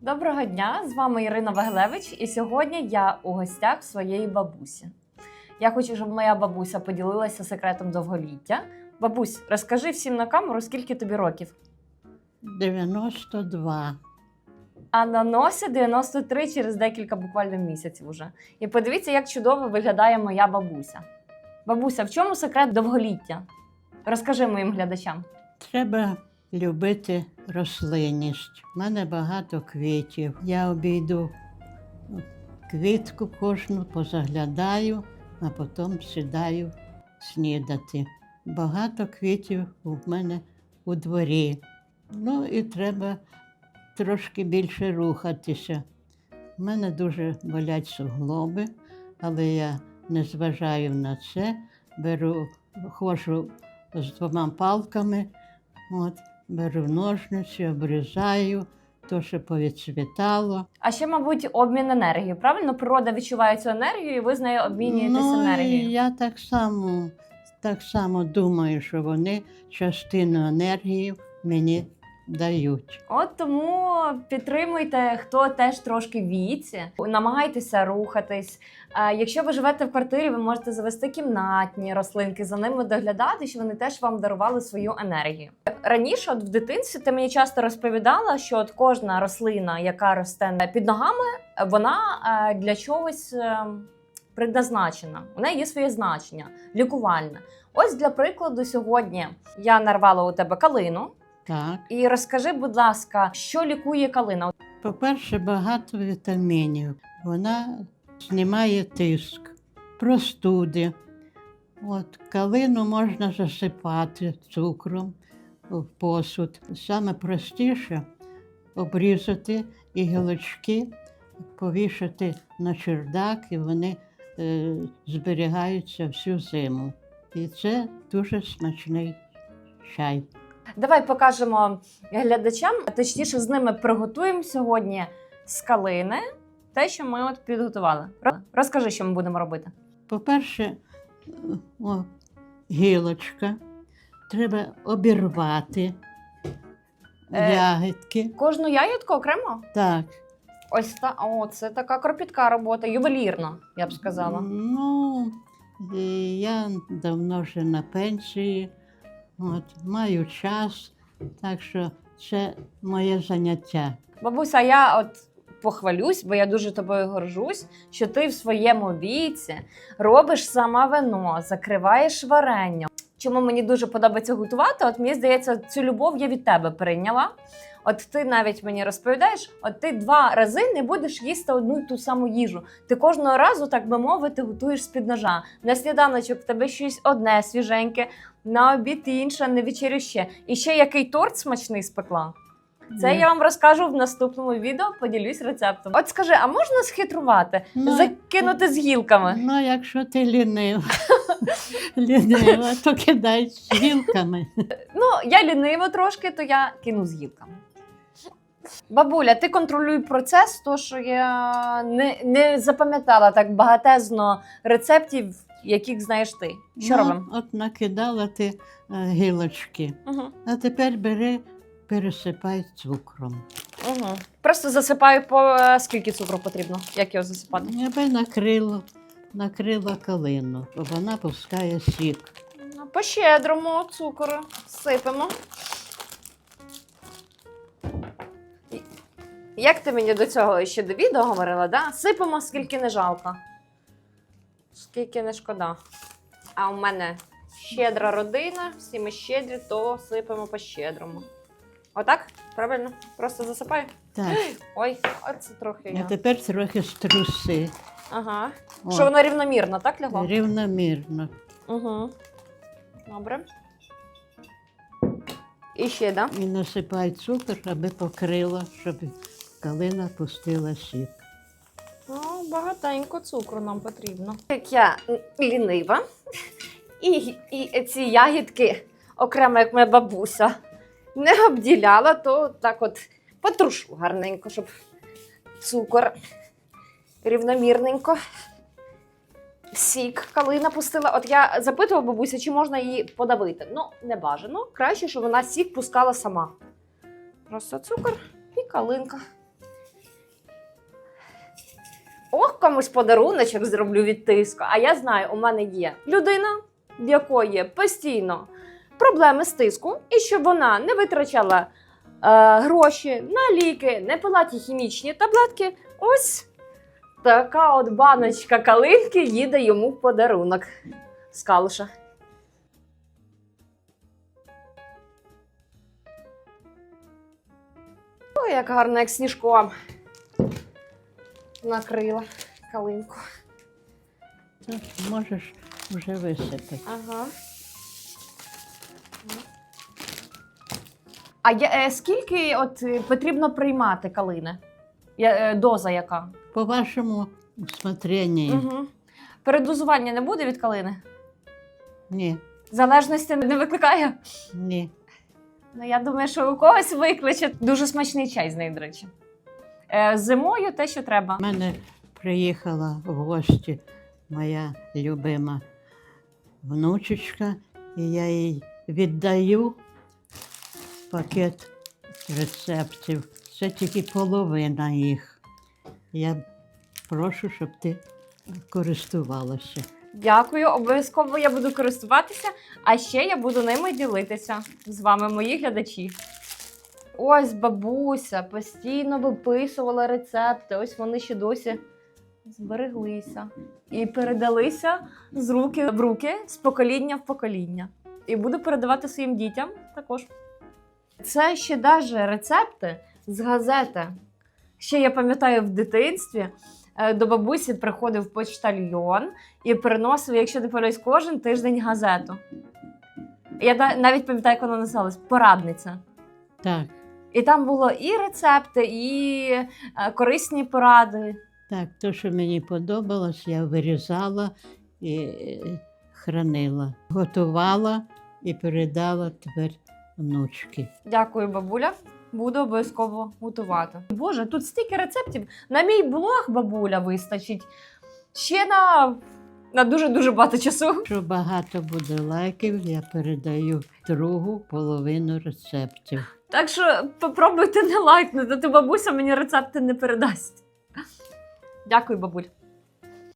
Доброго дня! З вами Ірина Вагелевич, і сьогодні я у гостях своєї бабусі. Я хочу, щоб моя бабуся поділилася секретом довголіття. Бабусь, розкажи всім на камеру, скільки тобі років. 92. А на носі 93 через декілька буквально місяців уже. І подивіться, як чудово виглядає моя бабуся. Бабуся, в чому секрет довголіття? Розкажи моїм глядачам. Треба любити рослинність. У мене багато квітів. Я обійду квітку кожну, позаглядаю, а потім сідаю снідати. Багато квітів у мене у дворі. Ну і треба трошки більше рухатися. У мене дуже болять суглоби, але я не зважаю на це, беру, ходжу з двома палками, от, беру ножниці, обрізаю, то, що повідцвітало. А ще, мабуть, обмін енергією. Правильно, природа відчуває цю енергію, і ви з нею обмінюєтесь ну, і енергією. я так само, так само думаю, що вони частину енергії мені дають. От тому підтримуйте, хто теж трошки віці, намагайтеся рухатись. Якщо ви живете в квартирі, ви можете завести кімнатні рослинки, за ними доглядати, щоб вони теж вам дарували свою енергію. Раніше, от в дитинстві, ти мені часто розповідала, що от кожна рослина, яка росте під ногами, вона е, для чогось е, предназначена. У неї є своє значення, лікувальне. Ось для прикладу, сьогодні я нарвала у тебе калину. Так. І розкажи, будь ласка, що лікує калина? По-перше, багато вітамінів. Вона знімає тиск, простуди. От, калину можна засипати цукром в посуд. Саме простіше обрізати і гілочки повішати на чердак, і вони е, зберігаються всю зиму. І це дуже смачний чай. Давай покажемо глядачам, точніше з ними приготуємо сьогодні з калини те, що ми от підготували. Розкажи, що ми будемо робити. По-перше, о, гілочка. Треба обірвати Е. ягідки. Кожну ягідку окремо? Так. Ось та о, це така кропітка робота, ювелірна, я б сказала. Ну, я давно вже на пенсії, от, маю час, так що це моє заняття. Бабуся, я от похвалюсь, бо я дуже тобою горжусь, що ти в своєму віці робиш сама вино, закриваєш варення. Чому мені дуже подобається готувати? От мені здається, цю любов я від тебе прийняла. От ти навіть мені розповідаєш, от ти два рази не будеш їсти одну й ту саму їжу. Ти кожного разу, так би мовити, готуєш з-під ножа. На сніданочок в тебе щось одне свіженьке, на обід інше, на вечерю ще. І ще який торт смачний спекла. Це Ні. я вам розкажу в наступному відео, поділюсь рецептом. От скажи, а можна схитрувати? Ну, Закинути з гілками? Ну, якщо ти лінива, лінива, то кидай з гілками. Ну, я лінива трошки, то я кину з гілками. Бабуля, ти контролюй процес, то що я не, не запам'ятала так багатезно рецептів, яких знаєш ти. Що ну, робимо? От накидала ти е, гілочки. Угу, А тепер бери, пересипай цукром. угу. Просто засипаю по е, скільки цукру потрібно, як його засипати. Я би накрила, накрила калину, бо вона пускає сік. Ну, По-щедрому цукору сипемо. Як ти мені до цього ще до відео говорила, да? сипемо скільки не жалко. Скільки не шкода. А у мене щедра родина, всі ми щедрі, то сипемо по-щедрому. Отак? Правильно? Просто засипаю. Так, Ой, оце трохи. а Я. тепер трохи струси. Ага. О, Що воно рівномірно, так лягло? рівномірно. Угу. Добре. І ще, да? І насипай цукор, аби покрила, щоб калина пустила сік. Ну, багатенько цукру нам потрібно. Як я лінива, і, і ці ягідки, окремо як моя бабуся, не обділяла, то так от потрушу гарненько, щоб цукор рівномірненько. Сік калина пустила. От я запитувала бабуся, чи можна її подавити. Ну, не бажано. Краще, щоб вона сік пускала сама. Просто цукор і калинка. Комусь подаруночок зроблю від тиску. А я знаю, у мене є людина, в якої постійно проблеми з тиску, і щоб вона не витрачала е, гроші на ліки, не пила ті хімічні таблетки. Ось така от баночка калинки їде йому в подарунок з калуша. Ой, як гарно, як сніжком накрила калинку. Можеш вже висипати. Ага. А я, е, скільки от е, потрібно приймати калини? Я, е, доза яка? По вашому усмотренню. Угу. Передозування не буде від калини? Ні, Залежності не викликає? ні. Ну, я думаю, що у когось викличе. Дуже смачний чай з нею, до речі. Е, зимою те, що треба. У мене приїхала в гості моя любима внучечка, і я їй віддаю пакет рецептів. Це тільки половина їх. Я прошу, щоб ти користувалася. Дякую, обов'язково я буду користуватися, а ще я буду ними ділитися з вами, мої глядачі. Ось бабуся постійно виписувала рецепти. Ось вони ще досі збереглися і передалися з руки в руки, з покоління в покоління. І буду передавати своїм дітям також. Це ще навіть рецепти з газети. Ще я пам'ятаю в дитинстві е, до бабусі приходив почтальйон і приносив, якщо не помиляюсь, кожен тиждень газету. Я навіть пам'ятаю, як вона називалась порадниця. Так, І там було і рецепти, і е, корисні поради. Так, то, що мені подобалось, я вирізала і е, хранила, готувала і передала тепер внучки. Дякую, бабуля. Буду обов'язково готувати. Боже, тут стільки рецептів. На мій блог бабуля вистачить ще на, на дуже дуже багато часу. Якщо багато буде лайків, я передаю другу половину рецептів. Так що попробуйте не лайкнути, то бабуся мені рецепти не передасть. Дякую, бабуль.